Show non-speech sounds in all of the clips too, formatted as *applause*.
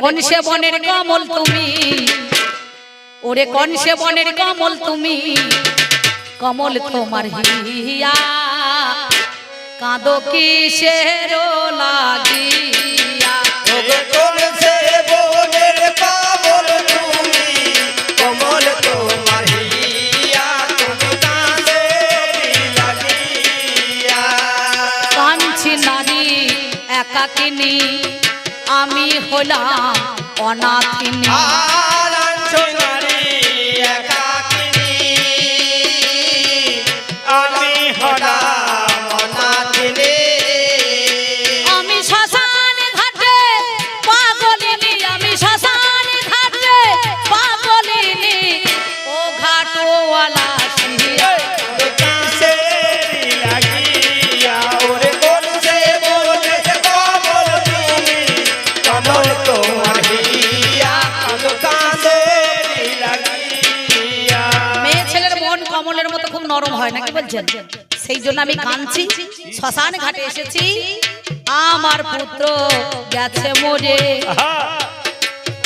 কোন সে বনের কমল তুমি? ওরে কোন সে বনের কমল তুমি? কমল তোমার হিয়া। কাঁদো কিসের লাগিয়া? কোন সে বনের কমল তুমি? কমল তোমার হিয়া তুমি কাঁদে লাগিয়া। কাঞ্চি নারী একাকিনী। আমি হলাম অনাথিনী। হয় সেই জন্য আমি কাঁদছি। শ্মশান ঘাটে এসেছি। আমার পুত্র গেছে মরে।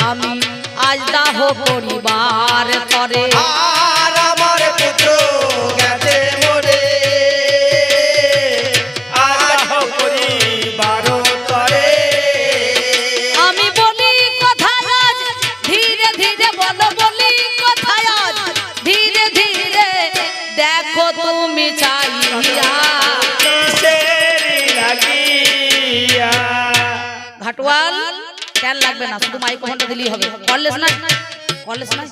আমি আজ দাহ পরিবার করে। আমি বলি আজ ধীরে ধীরে বলো বলি কোথায় ঘাটওয়াল কেন লাগবে না শুধু মাইক্রোফোনটা দিলেই হবে। কলেজ না। কলেজ না।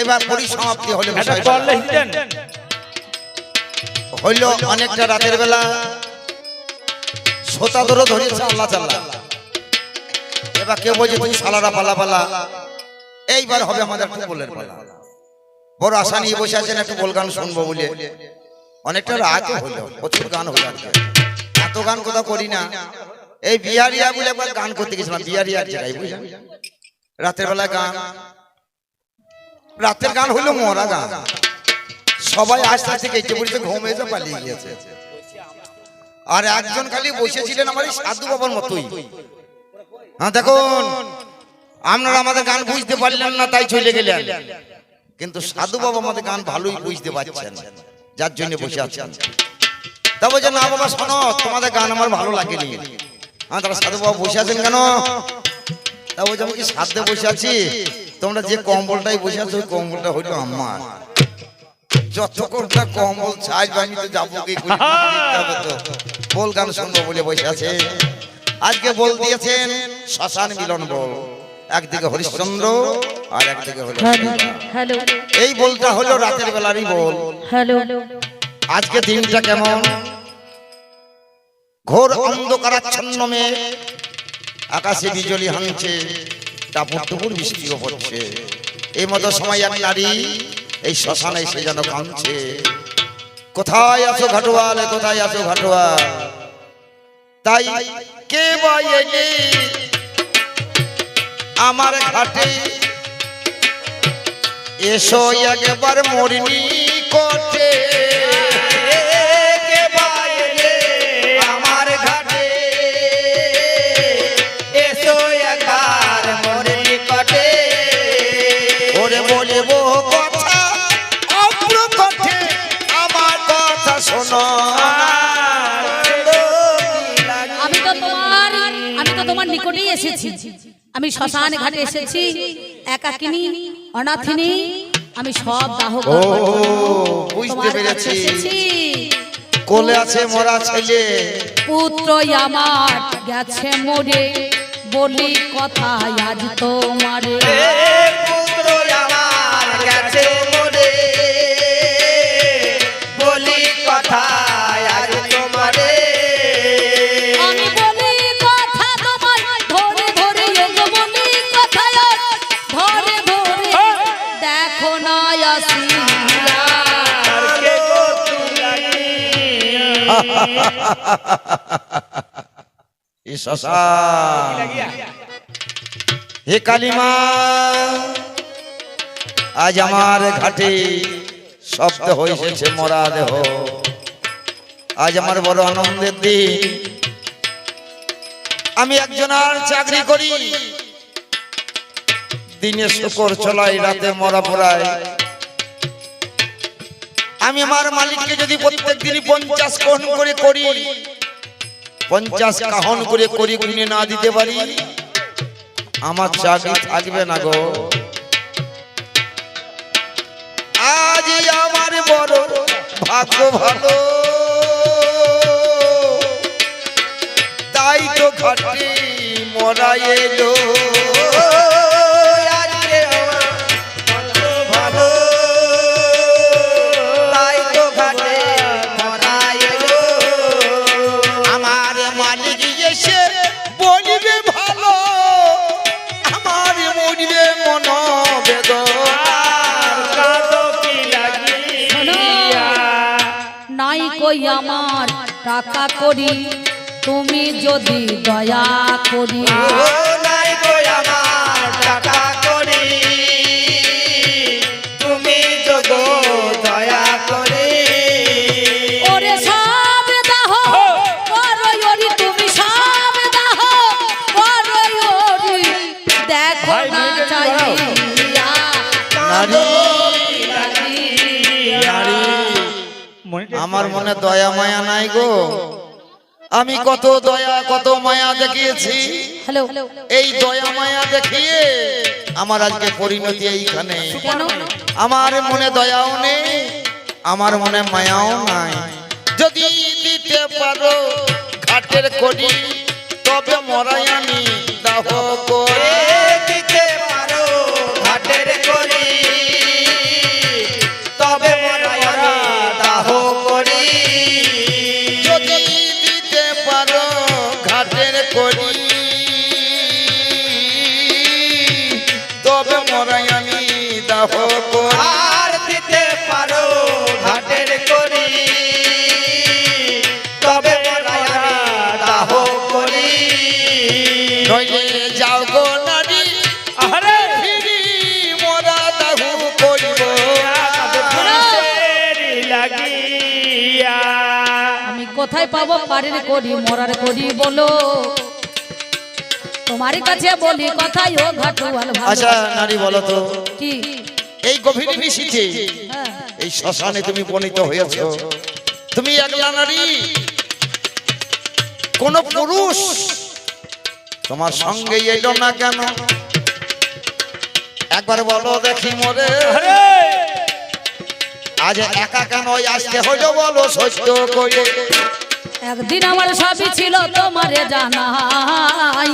এবার পরিসমাপ্তি হলো হইল অনেকটা রাতের বেলা। সোতা ধরে ধরেছে আল্লাহ চাল্লাহ এবার কেউ বলছে তুই সালারা পালা পালা। এইবার হবে আমাদের একটু পালা। বড় আশা নিয়ে বসে আছেন, একটু বল গান শুনব বলে। অনেকটা আগে হইল প্রচুর গান হলো এত গান কোথাও করি না। এই বিহারিয়া বলে একবার গান করতে গেছিলাম, বিহারিয়ার জায়গায় বুঝলেন? রাতের বেলা গান। রাতের গান হইল মরা গান। সবাই আস্তে আস্তে কেটে পড়েছে ঘুম এসে পালিয়ে গিয়েছে। আর একজন খালি বসেছিলেন আমার সাধু বাবার মতোই। হ্যাঁ দেখুন। আপনারা আমাদের গান বুঝতে পারলেন না তাই চলে গেলেন। কিন্তু সাধু বাবা আমাদের গান ভালোই বুঝতে পারছেন। যার জন্য বসে আছেন। তা বলছে না বাবা শোনো তোমাদের গান আমার ভালো লাগেনি। হ্যাঁ তারা সাধু বাবা বসে আছেন কেন? তা বলছে আমি কি সাধ্যে বসে আছি? তোমরা যে কম্বলটাই বসে আছো ওই কম্বলটা হইল আমার। যতক্ষণটা কম্বল চাই আমি তো যাব কি তো। বল গান শুনব বলে বসে আছে আজকে বল দিয়েছেন শ্মশান মিলন বল। একদিকে হরিশ্চন্দ্র আর একদিকে হলো হ্যালো এই বলটা হলো রাতের বেলারই বল। হ্যালো। আজকে দিনটা কেমন? ঘোর অন্ধকারাচ্ছন্ন মেয়ে আকাশে বিজলি হানছে টাপুর টুপুর বৃষ্টিও পড়ছে এই মতো সময় এক নারী এই শ্মশানে সে যেন কাঁদছে। কোথায় আছো ঘাটোয়াল? কোথায় আছো ঘাটোয়াল? তাই কে বা এলে আমার ঘাটে। এসো একবার মরিনি কোটে। আমি তো আমি তো তোমার নিকটেই এসেছি। আমি শ্মশান ঘাটে এসেছি একাকিনী অনাথিনী আমি সব দাহ বুঝতে পেরেছি। কোলে আছে মরা ছেলে। পুত্র আমার গেছে মরে বলি কথা আজ তোমারে। *laughs* হে কালিমা আজ আমার ঘাটে শব্দ হয়েছে মরা দেহ। আজ আমার বড় আনন্দের দিন। আমি একজন আর চাকরি করি। দিনে শুকর চলাই রাতে মরা পড়ায়। আমি আমার মালিককে যদি প্রত্যেক দিনই পঞ্চাশ কহন করে করি পঞ্চাশ কাহন করে করি কিনে না দিতে পারি আমার চাকরি থাকবে না গো। আজ আমার বড় ভাগ্য ভালো। তাই তো ঘাটে মরা এলো। আমার টাকা করি তুমি যদি দয়া করি। আমার টাকা আমার মনে দয়া মায়া নাই গো। আমি কত দয়া কত মায়া দেখিয়েছি। এই দয়া মায়া দেখিয়ে আমার আজকে পরিণতি এইখানে। আমার মনে দয়াও নেই আমার মনে মায়াও নাই। যদি দিতে পারো ঘাটের করি তবে মরাই আমি দাহ করে। পাবো পারের করি মরার করি বলো। তোমার কাছে বলি কথাই ও ঘাটুয়াল আচ্ছা নারী বলো তো কি? এই গভীর নিশীথে এই শ্মশানে তুমি উপনীত হয়েছ। তুমি একলা নারী কোন পুরুষ। তোমার সঙ্গে এলো না কেন? একবার বলো দেখি মরে। আজ একা কেন আসতে হইল বলো সত্য করে? একদিন আমার সবই ছিল তোমারে জানাই।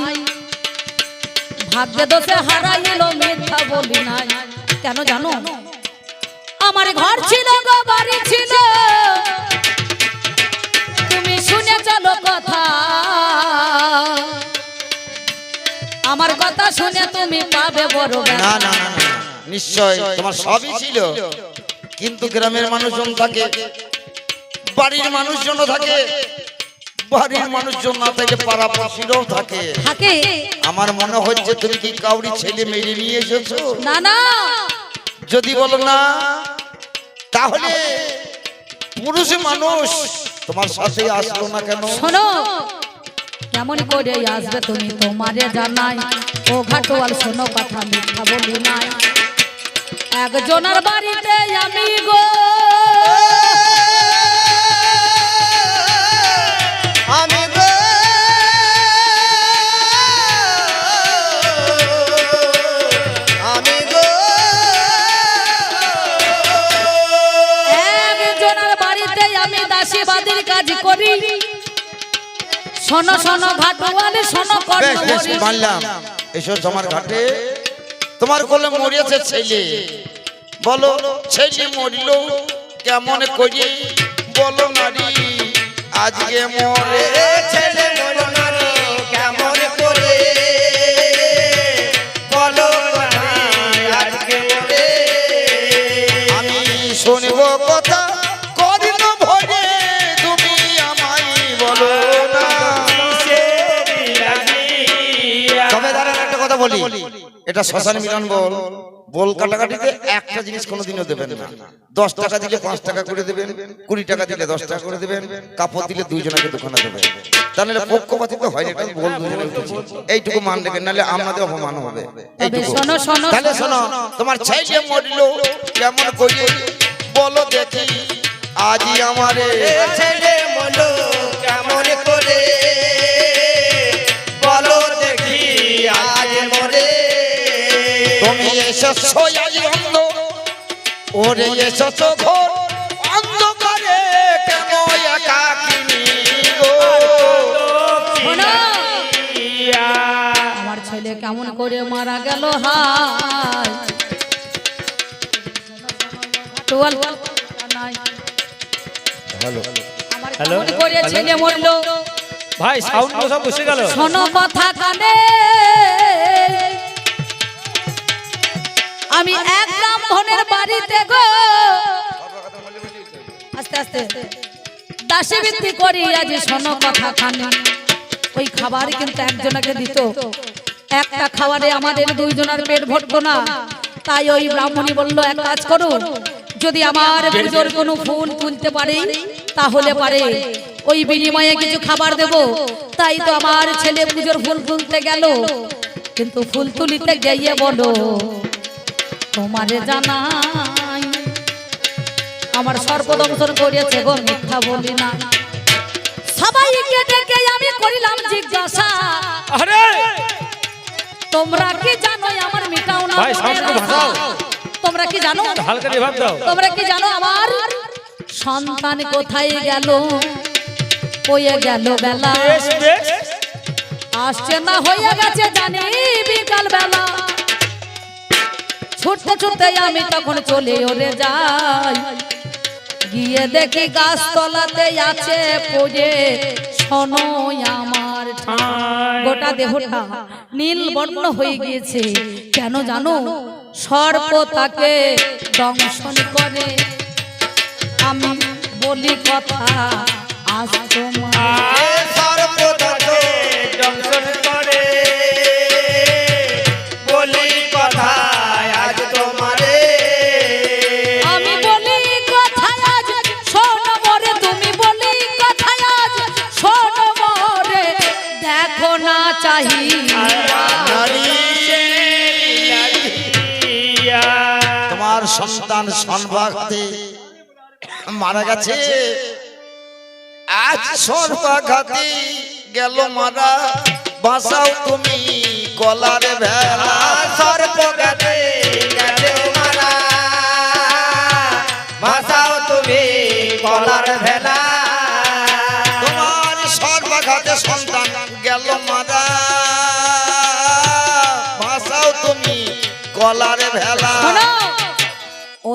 ভাগ্যে দোষে হারাইল মিথ্যা বলি নাই। কেন জানো? আমার ঘর ছিল গো বাড়ি ছিল। তুমি শুনে চলো কথা আমার কথা শুনে তুমি পাবে বড় না। না নিশ্চয় তোমার সবই ছিল। কিন্তু গ্রামের মানুষজন থাকে বাড়ির মানুষজন থাকে বাড়ির মানুষজন না থাকে পাড়া পড়শিরাও থাকে। থাকে। আমার মনে হচ্ছে তুমি কি কাউরি ছেলে মেরে নিয়ে এসেছ? না না। যদি বলো না তাহলে পুরুষ মানুষ তোমার সাথে আসলো না কেন? শোনো কেমন করে আসবে তুমি তোমারে জানাই? ও ঘাটোয়াল শোনো কথা মিথ্যা বলি নাই। একজনের বাড়িতে আমি গো শোনো শোনো ঘাটোয়াল শোনো বেশ মানলাম। এসো তোমার ঘাটে। তোমার কোলে মরিয়েছে ছেলে। বলো ছেলে মরিল কেমন করি বলো নারী। আজকে মরে ছেলে শুনব কথা ভরে তুমি আমায় বলো না। তবে দাঁড়ান একটা কথা বলি। এটা শ্মশান মিলন বল। বল কাটাকাটিতে একটা জিনিস কোনোদিনও দেবেন না। দশ টাকা দিলে পাঁচ টাকা করে দেবেন কুড়ি টাকা দিলে দশ টাকা করে দেবেন কাপড় দিলে দুইজনকে দোকানে দেবেন। তাহলে এটা পক্ষপাতিত্ব হয় না, এটা বল দুজনে উঠেছে। এইটুকু মান দেবেন নাহলে আমাদের অপমান হবে। এইটুকু। তাহলে শোনো। তোমার ছেলে মরলো কেমন করি বলো দেখি আজই আমারে ছেলে মলো কেমন করে এসেছ অন্ধ। ওরে এসেছ ঘোর। অন্ধকারে কেন একাকিনী আমার ছেলে কেমন করে মারা গেল হায়। হ্যালো। হ্যালো, করে ছেলে মরলো। ভাই সাউন্ড সব বসে গেল। শোনো কথা কানে। আমি এক ব্রাহ্মণের বাড়িতে গো। আস্তে আস্তে। দাসী বৃত্তি করি আজ শোনো কথা কানে ওই খাবার কিন্তু একজনকে দিত। একটা খাবারে আমাদের দুইজনের পেট ভরতো না। তাই ওই ব্রাহ্মণী বলল এক কাজ করো যদি আমার পুজোর কোনো ফুল তুলতে পারে তাহলে পারে ওই বিনিময়ে কিছু খাবার দেব। তাই তো আমার ছেলে পুজোর ফুল তুলতে গেল। কিন্তু ফুল তুলিতে গিয়ে বলো তোমারে জানাই। আমার সর্বদংশন করেছে গো মিথ্যা বলি না। সবাইকে ডেকে আমি করিলাম জিজ্ঞাসা। আরে! তোমরা কি জানো আমার মিটাও না ভাই? তোমরা কি জানো? হালকা দাও। তোমরা কি জানো আমার? সন্তান কোথায় গেল? হয়ে গেল বেলা। আসছে না হয়ে গেছে জানি বিকাল বেলা ছুটতে ছুটতে আমি তখন চলে ওরে যাই। গিয়ে দেখি গাছ তলাতে আছে পড়ে শোনো আমার গোটা দেহটা নীল বর্ণ হয়ে গিয়েছে। কেন জানো? সর্প তাকে দংশন করে। আমি বলি কথা, আজ তোমার সন্তান সর্বাঘাতে মারা গেছে। আজ সর্বাঘাতে গেল মারা। বাঁচাও তুমি গলার ভেলা সর্বগাতে গেছে মারা। তুমি কলার ভেলা তোমার সর্বাঘাতে সন্তান গেল মারা। তুমি গলার ভেলা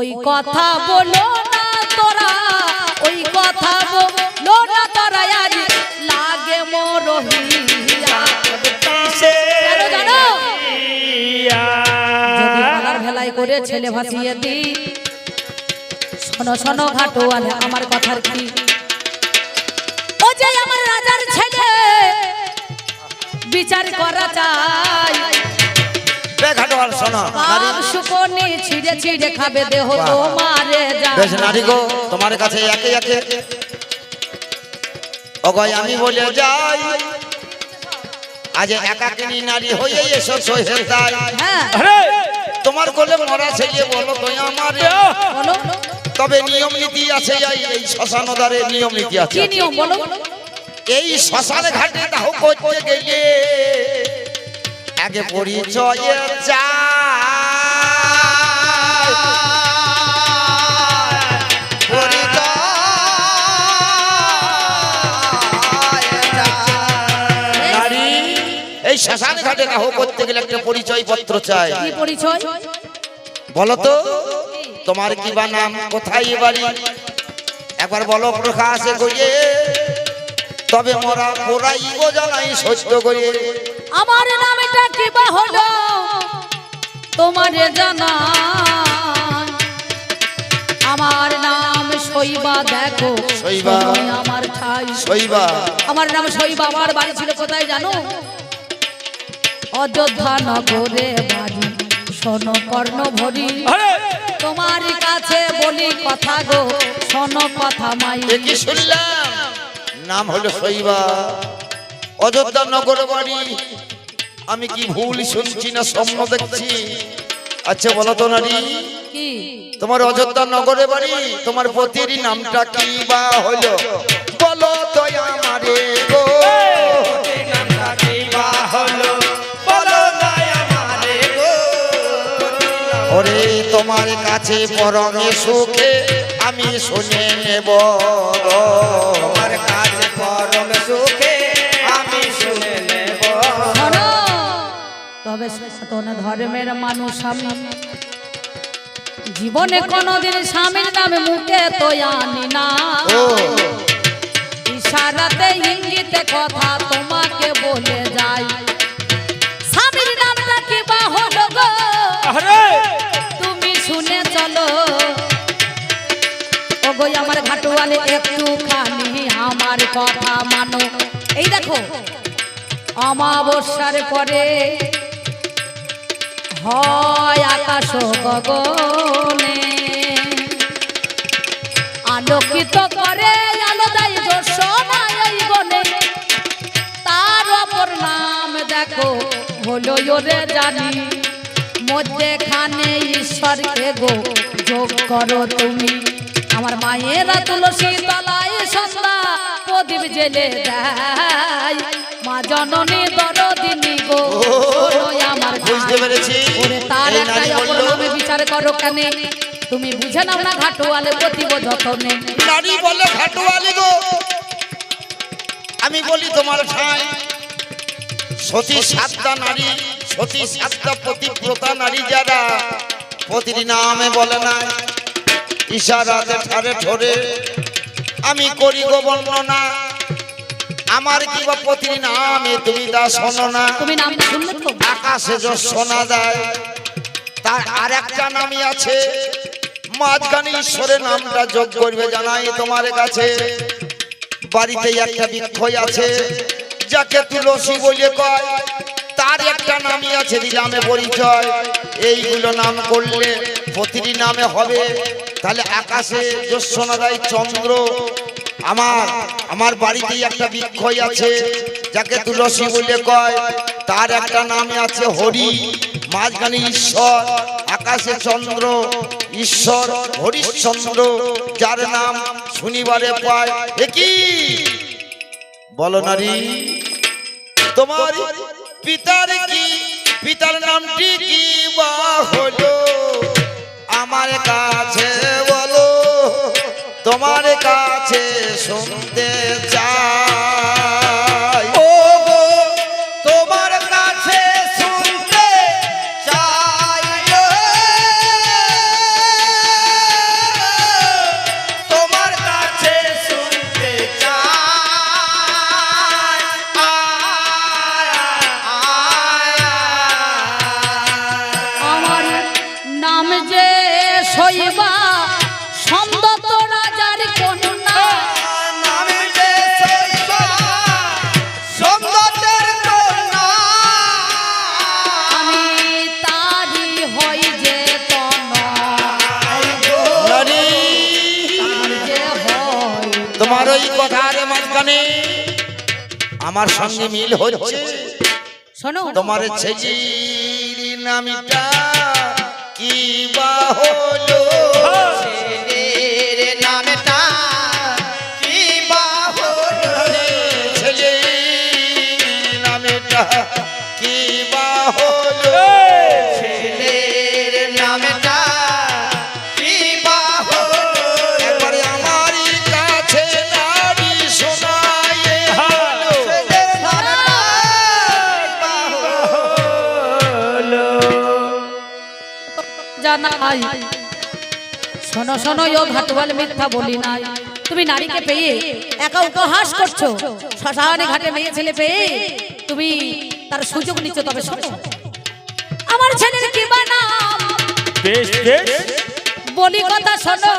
ওই কথা বলো না তোরা, ওই কথা বলো না তোরা আজ লাগে মরহিয়া। করে ছেলে ভাসিয়ে দি শোনো শোনো আমার কথার কি? ও যে আমার রাজার ছেলে বিচার করা চাই। ঘাটোয়াল শোনো। বাপ শুকনি ছিঁড়ে ছিঁড়ে খাবে দেহ তো মারে বেশ নারী গো তোমার কাছে একে একে। অগয় আমি বলে যাই আজ একাকিনী নারী হয়ে এসো সহে তাই। হ্যাঁ। তোমার কোলে মরা ছেলে বলো তো আমার। তবে নিয়ম নীতি আছে এই শ্মশান দ্বারে নিয়ম নীতি আছে। কি এই শ্মশান ঘাটে দাহ করতে গেলে আগে পরিচয়ে চায় এই শ্মশান ঘাটে দাহ করতে গেলে একটা পরিচয় পত্র চাই পরিচয়? বলো তো তোমার কি বা নাম কোথায় বাড়ি? একবার বলো প্রকাশে গিয়ে তবে মোরা পোড়াই জানাই সত্য করে আমার নামটা কি বা হলো তোমারে জানা। আমার নাম শৈবা দেখো। শৈবা। আমার ঠাই। শৈবা। আমার নাম শৈবা আমার বাড়ি ছিল কোথায় জানো? অযোধ্যা নগরে বাড়ি। শোনো কর্ণ ভরি তোমার কাছে বলি কথা গো শোনো কথা মাই। কি শুনলাম? নাম হলো শৈবা। অযোধ্যা নগর বাড়ি। আমি কি ভুল শুনছি না স্বপ্ন দেখছি? আচ্ছা বলো তো নারী। তোমার অযোধ্যা নগরে বাড়ি তোমার পতির নামটা কি বা হলো? বলো তো আমারে গো। নামটা কি বা হলো বলো না আমারে গো ওরে তোমার কাছে পরমে সুখে আমি শুনে নেব তোমার কাছে পরম সুখে তবে সনাতন ধর্মের মানুষ আমি। জীবনে কোনোদিন স্বামীর নামে মুখে তো আনি না। ইশারাতে ইঙ্গিতে কথা তোমাকে বলে যাই। স্বামীর নামটা কি বা হলো গো তুমি শুনে চলো। ওগো আমার ঘাটুয়ালে একটুখানি আমার কথা মানো। এই দেখো অমাবস্যার পরে হয় আকাশ গগনে। আলোকিত করে আলো দেয় দর্শনায় এই বনে। তার অপর নাম দেখো, হলো ওরে জানি। মধ্যেখানে ঈশ্বরকে গো, যোগ করো তুমি। আমার মায়েরা তুলসী তলায় সন্ধ্যা, প্রদীপ জেলে দেয়। মা জননী দরদিনী গো আমার বুঝতে পেরেছি। ওরে তার বিচার করো কেন। তুমি বুঝে নাও না ঘাটোয়ালে প্রতিব যতনে নারী বলে ঘাটুয়ালি গো। আমি বলি তোমার ঠাই সতী সাতটা নারী সতী সাতটা পতিব্রতা নারী যারা পতির নামে বলে না ইশারাতে ঠারে ঠোরে। আমি করি গো বর্ণনা। আমার কি বা পতির নামে তুমি তা শোনো না? তুমি নাম শুনলে তো? আকাশে যে শোনা যায় তার আর একটা নামই আছে। মাঝখানে ঈশ্বরের নামটা যোগ করবে জানাই তোমার কাছে। বাড়িতে একটা বৃক্ষই আছে যাকে তুলসী বলে কয়। তার একটা নামই আছে দিলামে পরিচয়। এইগুলো নাম করলে প্রতিটি নামে হবে। তাহলে আকাশে জ্যোৎসনা দেয় চন্দ্র। আমার আমার বাড়িতেই একটা বৃক্ষই আছে, যাকে তুলসী বলে কয়। তার একটা নামে আছে হরি, মাঝখানে ঈশ্বর, আকাশে চন্দ্র, ঈশ্বর, হরিশ্চন্দ্র, যার নাম শনিবারে পায়। কি? বলো নারী, তোমার পিতার কি? পিতার নামটি কি বা হলো? আমার কাছে কাছে শুনতে চাই। ওই কথার মাঝখানে আমার সঙ্গে মিল হচ্ছে। শোনো। তোমার ছেজির নামিটা কি বা হলো? নামটা কি বা হলো? নামটা জানাই শোনো শোনো ও ঘাটওয়াল মিথ্যা বলি নাই। তুমি নারীকে পেয়ে একা উপহাস করছ। শ্মশানে ঘাটে মেয়ে ছেলে পেয়ে তুমি তার সুযোগ নিচ্ছ তবে শোনো। আমার ছেলের কি নাম? বেশ বেশ। বলি কথা শোনো।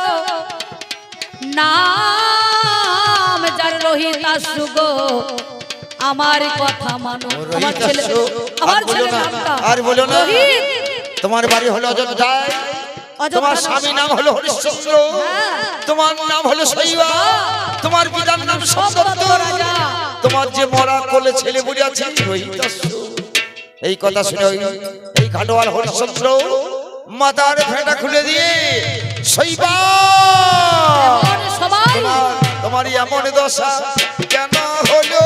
নাম যার রোহিত সুগো আমার কথা মানো। আমার ছেলে আমার আর বলো ছেলে না, আর বলো না। তোমার বাড়ি হলো অযোধ্যায়? অযোধ্যা তোমার। স্বামী নাম হলো হরিশ্চন্দ্র হ্যাঁ। তোমার নাম হলো শৈবা তোমার পিতার নাম সম্পত্ত তোমার যে মরা কোলে ছেলে বুড়ি আছে। এই কথা শুনে এই ঘাটোয়াল হরিশ্চন্দ্র মাতার ফেটা খুলে দিয়ে শৈবা তোমার এমন দশা কেন হলো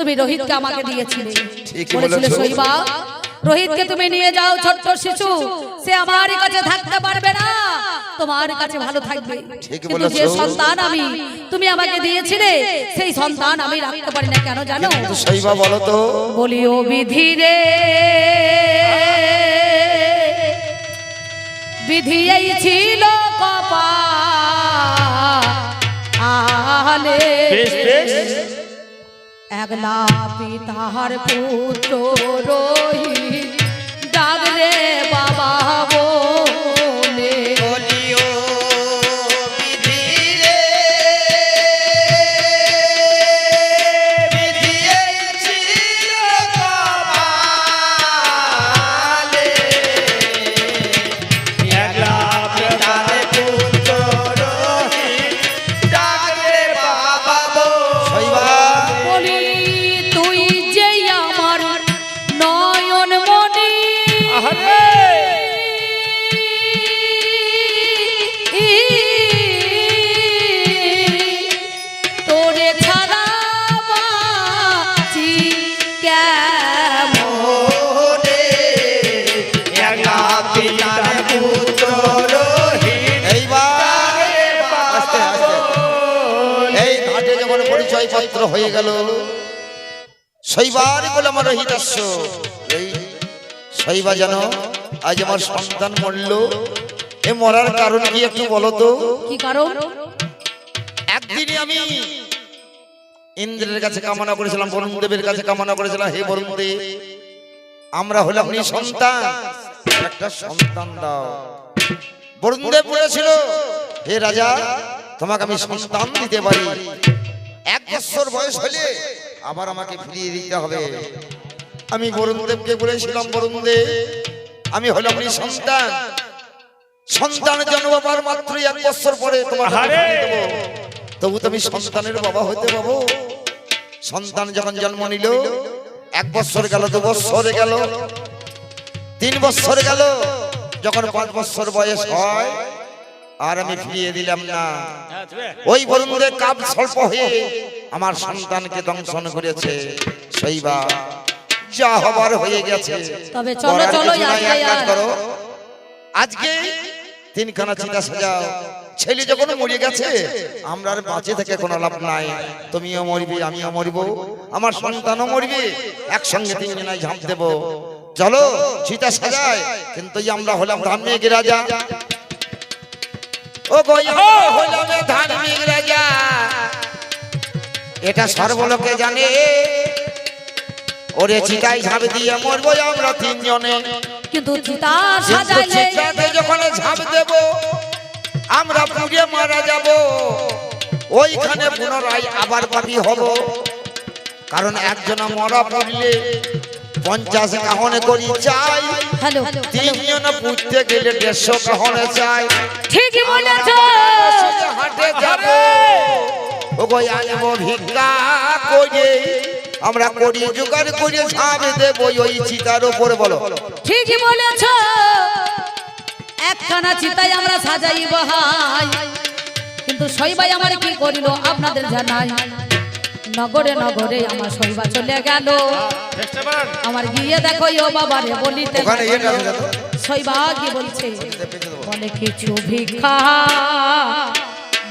তুমি রোহিতকে আমাকে দিয়েছিলে। বলেছিলে বলেছ। শৈবা রোহিতকে তুমি নিয়ে যাও ছোট্ট শিশু। সে আমার কাছে থাকতে পারবে না। তোমার কাছে ভালো থাকবে। কিন্তু যে সন্তান আমি তুমি আমাকে দিয়েছিলে সেই সন্তান আমি রাখতে পারি না। কেন জানো? শৈবা বলো তো। বলি ও বিধি রে। বিধি এই ছিল কপালে। একলা পিতার পুত্র রোহিত ডাকলে বাবা হয়ে গেল। শৈবার বলে আমার রহিতাস্য এই শৈবা যেন আজ আমার সন্তান মরল। এ মরার কারণ কি একটু বলো তো? কি কারণ? একদিনই আমি ইন্দ্রের কাছে কামনা করেছিলাম বরুণ দেবের কাছে কামনা করেছিলাম হে বরুণ দেব আমরা হলাম সন্তান একটা সন্তান দাও। বরুণ দেব বলেছিল হে রাজা তোমাকে আমি সন্তান দিতে পারি। এক বছর বয়স হলে আবার আমাকে ফিরিয়ে দিতে হবে। আমি বরুণ দেবকে বলেছিলাম বরুণ দেব আমি হলাম সন্তান। সন্তান জন্ম পাওয়ার মাত্রই এক বছর পরে তোমার তবু তুমি সন্তানের বাবা হইতে পাবো সন্তান যখন জন্ম নিল এক বছর গেল দু বছর গেল তিন বছর গেল যখন পাঁচ বছর বয়স হয় আর আমি ফিরিয়ে দিলাম না। ওই বরুণে কাপ স্বল্প হয়ে আমার সন্তানকে দংশন করেছে। সেইবা যা হবার হয়ে গেছে। তবে চলো, চলো, করো। আজকে তিনখানা চিতা সাজাও। ছেলে যখন মরে গেছে আমরা আর বাঁচে থেকে কোনো লাভ নাই। তুমিও মরবি আমিও মরব। আমার সন্তানও মরবে। একসঙ্গে তিনজনাই ঝাঁপ দেব। চলো চিতা সাজায় কিন্তু আমরা হলাম ধার্মিক রাজা। ও গো আমরা হলাম ধার্মিক রাজা এটা সর্বলোকে জানে। ওরে চিতাই ঝাঁপ দিয়ে মরবো আমরা তিনজনে। কিন্তু চিতা কিন্তু সাজাইলে চিতাতে যখন ঝাঁপ দেব আমরা পুড়ে মারা যাব। ওইখানে পুনরায় আবার পাপি হব। কারণ একজনা মরা পড়লে পঞ্চাশ কাহনে করি চাই। হ্যালো। তিনজন পুঁততে গেলে দেড়শো কাহনে চাই। ঠিকই বলেছ। হাটে যাব। ভিক্ষা করে আমরা করি জোগাড় করে ঝাঁপ দেবো ওই চিতার উপরে বলো। ঠিকই বলেছ। একখানা চিতাই আমরা সাজাই বহাই কিন্তু শৈবাই আমার কি করিল আপনাদের জানাই। নগরে নগরে আমার শৈবা চলে গেল। আমার গিয়ে দেখো ও বলিতে এটা আছে দেখো। শৈবা কি বলছে? বলে কিছু ভিক্ষা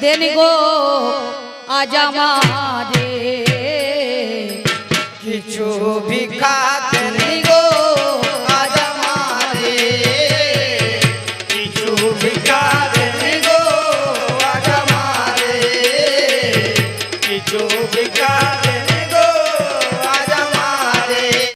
দেন গো আজ আমারে। কিছু ভিক্ষা